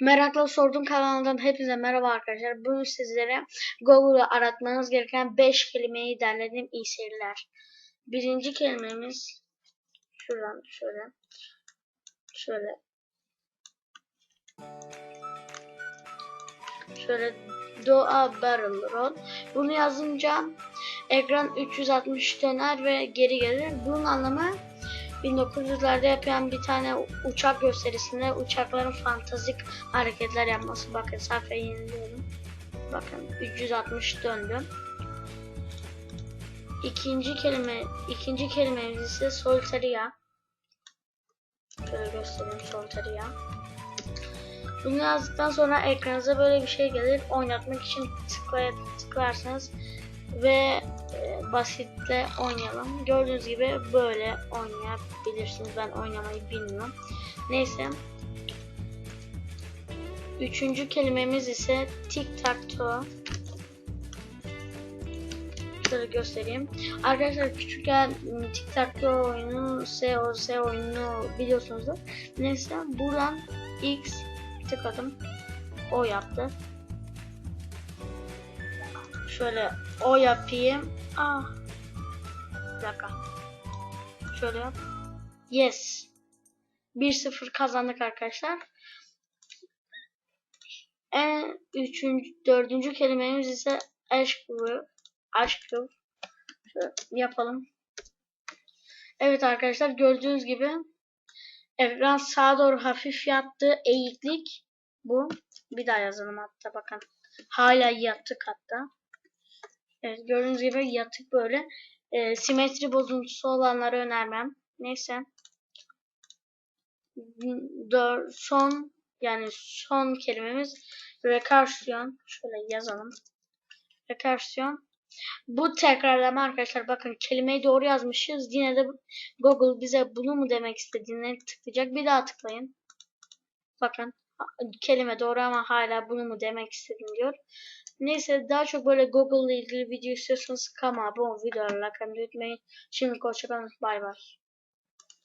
Merakla Sordum kanalından hepinize merhaba arkadaşlar. Bugün sizlere Google'da aratmanız gereken 5 kelimeyi derledim. İyi seyirler. Birinci kelimemiz şuradan şöyle şöyle şöyle Doğa Barrel Roll. Bunu yazınca ekran 360 döner ve geri gelir. Bunun anlamı 1900'lerde yapılan bir tane uçak gösterisinde uçakların fantastik hareketler yapması. Bakın sayfayı yeniliyorum. Bakın 360 döndüm. İkinci kelime ikinci kelimemiz ise solitaria. Şöyle göstereyim solitaria. Bunu yazdıktan sonra ekranınıza böyle bir şey gelir. Oynatmak için tıklaya, tıklarsanız ve e, basitle oynayalım. Gördüğünüz gibi böyle oynayabilirsiniz. Ben oynamayı bilmiyorum. Neyse. Üçüncü kelimemiz ise tic tac toe. Şöyle göstereyim. Arkadaşlar küçükken tic tac toe oyunu, SOS oyununu biliyorsunuzdur. Neyse buradan X tıkladım. O yaptı. Şöyle o yapayım. Ah. Bir dakika. Şöyle yap. Yes. 1-0 kazandık arkadaşlar. En üçüncü, dördüncü kelimemiz ise aşkı. Aşkı. Yapalım. Evet arkadaşlar gördüğünüz gibi ekran sağa doğru hafif yattı. Eğiklik bu. Bir daha yazalım hatta bakın. Hala yattık hatta. Evet gördüğünüz gibi yatık böyle. E, simetri bozuntusu olanları önermem. Neyse. Dör, son yani son kelimemiz rekarsiyon. Şöyle yazalım. Rekarsiyon. Bu tekrarlama arkadaşlar bakın kelimeyi doğru yazmışız. Yine de Google bize bunu mu demek istediğini tıklayacak. Bir daha tıklayın. Bakın kelime doğru ama hala bunu mu demek istedim diyor. Neyse daha çok böyle Google ile ilgili video istiyorsanız kanalıma abone ol, videoları like unutmayın. Şimdi hoşçakalın. Bay bay.